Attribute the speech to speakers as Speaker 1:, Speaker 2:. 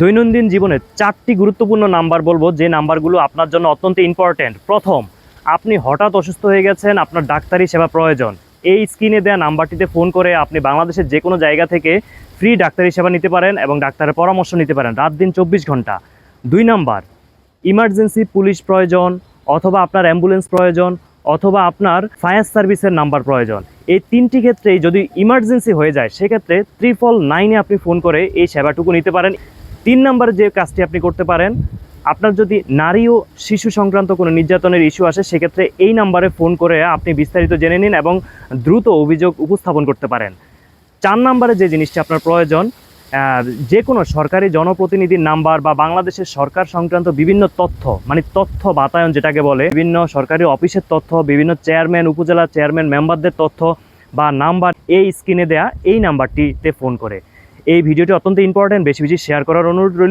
Speaker 1: দৈনন্দিন জীবনে চারটি গুরুত্বপূর্ণ নাম্বার বলব, যে নাম্বারগুলো আপনার জন্য অত্যন্ত ইম্পর্ট্যান্ট প্রথম, আপনি হঠাৎ অসুস্থ হয়ে গেছেন, আপনার ডাক্তারি সেবা প্রয়োজন। এই স্ক্রিনে দেওয়া নাম্বারটিতে ফোন করে আপনি বাংলাদেশের যে কোনো জায়গা থেকে ফ্রি ডাক্তারি সেবা নিতে পারেন এবং ডাক্তারের পরামর্শ নিতে পারেন রাত দিন চব্বিশ ঘণ্টা। দুই নাম্বার ইমার্জেন্সি পুলিশ প্রয়োজন, অথবা আপনার অ্যাম্বুলেন্স প্রয়োজন, অথবা আপনার ফায়ার সার্ভিসের নাম্বার প্রয়োজন। এই তিনটি ক্ষেত্রেই যদি ইমার্জেন্সি হয়ে যায়, সেক্ষেত্রে ত্রিপল নাইনে আপনি ফোন করে এই সেবাটুকু নিতে পারেন। তিন নম্বরে যে কাজটি আপনি করতে পারেন, আপনার যদি নারী ও শিশু সংক্রান্ত কোনো নির্যাতনের ইস্যু আসে, সেক্ষেত্রে এই নাম্বারে ফোন করে আপনি বিস্তারিত জেনে নিন এবং দ্রুত অভিযোগ উপস্থাপন করতে পারেন। চার নম্বরে যে জিনিসটি আপনার প্রয়োজন যে কোনো সরকারি জনপ্রতিনিধির নাম্বার বা বাংলাদেশের সরকার সংক্রান্ত বিভিন্ন তথ্য মানে তথ্য বাতায়ন যেটাকে বলে, বিভিন্ন সরকারি অফিসের তথ্য, বিভিন্ন চেয়ারম্যান, উপজেলা চেয়ারম্যান, মেম্বারদের তথ্য বা নাম্বার এই স্ক্রিনে দেয়া, এই নাম্বারটিতে ফোন করে। এই ভিডিওটি অত্যন্ত ইম্পর্টেন্ট বেশি বেশি শেয়ার করার অনুরোধ রইল।